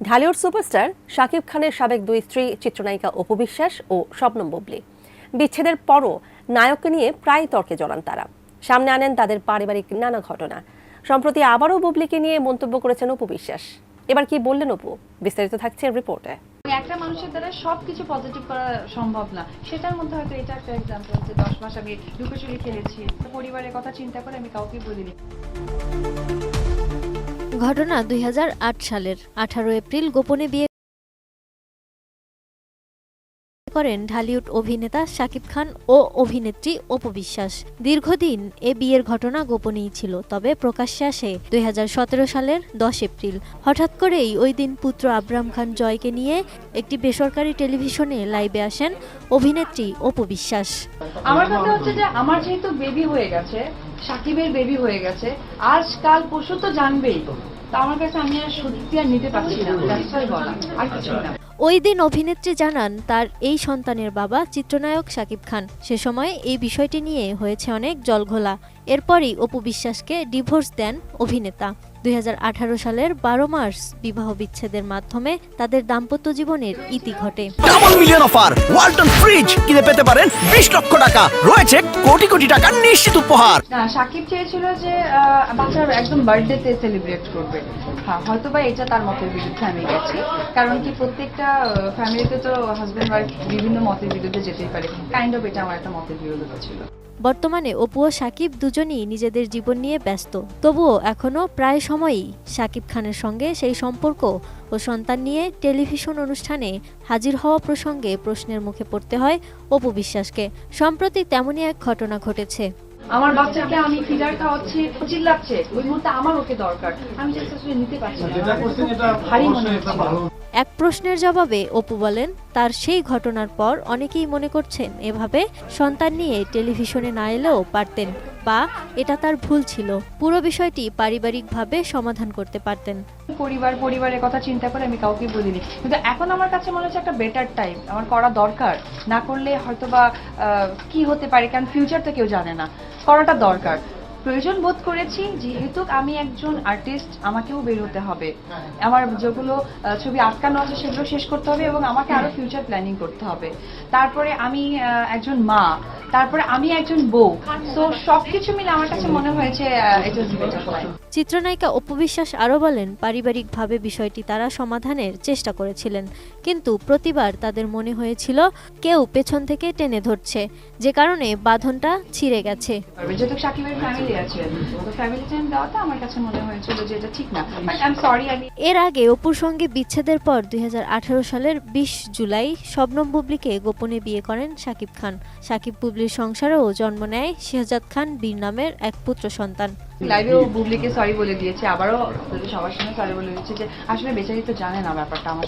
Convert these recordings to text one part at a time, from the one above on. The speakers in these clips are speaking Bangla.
ঢালিউড সুপারস্টার শাকিব খানের সাবেক দুই স্ত্রী, চিত্রনায়িকা অপু বিশ্বাস ও শবনম বুবলি। বিচ্ছেদের পরও নায়ককে নিয়ে প্রায় তর্কে জড়ান তারা। সামনে আনেন তাদের পারিবারিক নানা ঘটনা। সম্প্রতি আবারও বুবলিকে নিয়ে মন্তব্য করেছেন অপু বিশ্বাস। এবার কি বললেন অপু? বিস্তারিত থাকছে রিপোর্টে। একটা মানুষের দ্বারা সবকিছু পজিটিভ করা সম্ভব না। সেটার মধ্যে হয়তো এটা একটা এক্সাম্পল যে দশ মাস আমি লুকোচুরি খেলেছি পরিবারের কথা চিন্তা করে আমি কাউকে বলিনি। ঘটনা দুই হাজার আট সালের আঠারো এপ্রিল গোপনে বিয়ে করেন ঢালিউড অভিনেতা শাকিব খান ও অভিনেত্রী অপু বিশ্বাস। দীর্ঘদিন এ বিয়ের ঘটনা গোপনেই ছিল, তবে প্রকাশ্যে আসে দুই সালের দশ এপ্রিল। হঠাৎ করেই ওই দিন পুত্র আবরাম খান জয়কে নিয়ে একটি বেসরকারি টেলিভিশনে লাইভে আসেন অভিনেত্রী অপু বিশ্বাস। আমার কথা হচ্ছে যে আমার যেহেতু বেবি হয়ে গেছে, সাকিবের বেবি হয়ে গেছে আজ কাল পরশু তো জানবেই। তা আমার কাছে আমি আর সত্যি আর নিতে পারছি না বলা। আর কিছু না। ওই দিন অভিনেত্রী জানান তার এই সন্তানের বাবা চিত্রনায়ক শাকিব খান। সে সময় এই বিষয়টি নিয়ে হয়েছে অনেক জলঘোলা। এরপরই অপু বিশ্বাসকে ডিভোর্স দেন অভিনেতা। দুই সালের বারো মার্চ বিবাহ বিচ্ছেদের মাধ্যমে তাদের দাম্পত্য জীবনের ইতি ঘটে। Double million offer Walton fridge কিনে পেতে পারেন বিশ লক্ষ টাকা। রয়েছে কোটি কোটি টাকার নিশ্চিত উপহার। সাকিব চেয়েছিল যে বাচ্চার একদম বার্থডেতে সেলিব্রেট করবে। হ্যাঁ হয়তো বা এটা তার মতের বিরুদ্ধে আমি গেছি। কারণ কি প্রত্যেকটা ফ্যামিলিতে তো হাজব্যান্ড ওয়াইফ বিভিন্ন মতের বিরুদ্ধে যেতেই পারে কাইন্ড অফ এটা আমার একটা মতের বিরোধিতা ছিল। বর্তমানে অপু ও সাকিব দুজনই নিজেদের জীবন নিয়ে ব্যস্ত। তবুও এখনও প্রায় সময়ই সাকিব খানের সঙ্গে সেই সম্পর্ক ও সন্তান নিয়ে টেলিভিশন অনুষ্ঠানে হাজির হওয়া প্রসঙ্গে প্রশ্নের মুখে পড়তে হয় অপু বিশ্বাসকে। সম্প্রতি তেমনই এক ঘটনা ঘটেছে। আমার বাচ্চাকে আমি ফিডার খাওয়াচ্ছি চিল্লাচ্ছে। ওই মুহূর্তে আমার ওকে দরকার। আমি নিতে পারছি মনে এক প্রশ্নের জবাবে অপু বলেন তার সেই ঘটনার পর অনেকেই মনে করছেন এভাবে সন্তান নিয়ে টেলিভিশনে না এলেও পারতেন। বা এটা তার ভুল ছিল। পুরো বিষয়টি পারিবারিকভাবে সমাধান করতে পারতেন। পরিবার পরিবারের কথা চিন্তা করে আমি কাউকে বলিনি। কিন্তু এখন আমার কাছে মনে হচ্ছে একটা বেটার টাইম আমার করা দরকার। না করলে হয়তো বা আহ, কি হতে পারে? কারণ ফিউচার তো কেউ জানে না। করাটা দরকার। প্রয়োজন বোধ করেছি, যেহেতু আমি একজন আর্টিস্ট আমাকেও বেরোতে হবে। আমার যেগুলো ছবি আটকানো আছে সেগুলো শেষ করতে হবে এবং আমাকে আরও ফিউচার প্ল্যানিং করতে হবে। তারপরে আমি একজন মা, তারপরে আমি একজন বউ। তো সবকিছু মিলে আমার কাছে মনে হয়েছে এটা বেটার টাইম চিত্রনায়িকা অপু বিশ্বাস আরও বলেন পারিবারিকভাবে বিষয়টি তারা সমাধানের চেষ্টা করেছিলেন কিন্তু প্রতিবার তাদের মনে হয়েছিল কেউ পেছন থেকে টেনে ধরছে। যে কারণে বাঁধনটা ছিঁড়ে গেছে। যেহেতু সাকিবের ফ্যামিলি আছে ফ্যামিলি দেওয়াটা আমার কাছে মনে হয়েছিল যে এটা ঠিক না। বাট আই এম সরি আমি এর আগে অপুর সঙ্গে বিচ্ছেদের পর দুই হাজার আঠারো সালের বিশ জুলাই শবনম বুবলিকে গোপনে বিয়ে করেন শাকিব খান। শাকিব বুবলির সংসারেও জন্ম নেয় শেহজাদ খান বীর নামের এক পুত্র সন্তান। লাইভেও বুবলিকে সরি বলে দিয়েছে আবারও সবার সঙ্গে সরি বলে দিয়েছে যে আসলে বেচারি তো জানে না ব্যাপারটা আমার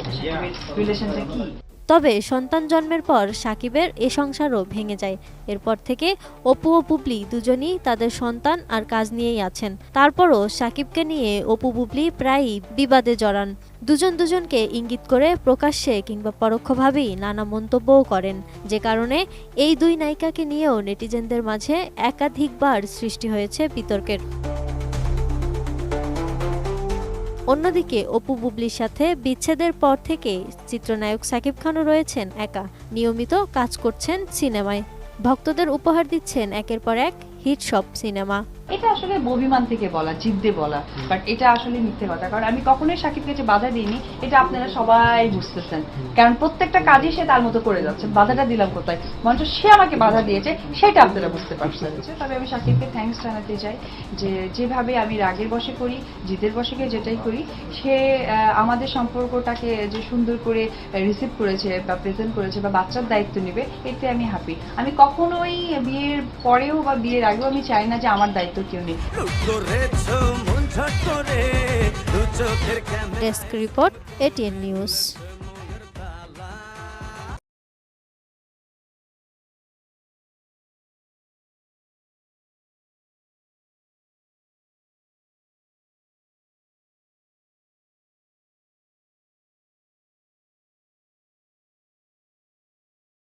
রিলেশনটা কি? তবে সন্তান জন্মের পর সাকিবের এ সংসারও ভেঙে যায়। এরপর থেকে অপু ও বুবলি দুজনই তাদের সন্তান আর কাজ নিয়েই আছেন। তারপরও সাকিবকে নিয়ে অপু, বুবলি প্রায়ই বিবাদে জড়ান। দুজন দুজনকে ইঙ্গিত করে প্রকাশ্যে কিংবা পরোক্ষভাবেই নানা মন্তব্যও করেন। যে কারণে এই দুই নায়িকাকে নিয়েও নেটিজেনদের মাঝে একাধিকবার সৃষ্টি হয়েছে বিতর্কের। অন্যদিকে অপু বুবলির সাথে বিচ্ছেদের পর থেকে চিত্রনায়ক সাকিব খানও রয়েছেন একা। নিয়মিত কাজ করছেন সিনেমায়। ভক্তদের উপহার দিচ্ছেন একের পর এক হিট সব সিনেমা। এটা আসলে অভিমান থেকে বলা জিদ্দে বলা। বাট এটা আসলে মিথ্যে কথা। কারণ আমি কখনোই সাকিবকে যে বাধা দিইনি। এটা আপনারা সবাই বুঝতেছেন। কারণ প্রত্যেকটা কাজই সে তার মতো করে যাচ্ছে। বাধাটা দিলাম কোথায়? মঞ্চ সে আমাকে বাধা দিয়েছে সেটা আপনারা বুঝতে পারছেন। তবে আমি সাকিবকে থ্যাঙ্কস জানাতে চাই যে যেভাবে আমি রাগের বসে করি জিদের বসে গিয়ে যেটাই করি সে আমাদের সম্পর্কটাকে যে সুন্দর করে রিসিভ করেছে বা প্রেজেন্ট করেছে বা বাচ্চার দায়িত্ব নেবে এতে আমি হ্যাপি আমি কখনোই বিয়ের পরেও বা বিয়ের আগেও আমি চাই না যে আমার দায়িত্ব কেউ নেই ডেস্ক রিপোর্ট এটিএন নিউজ।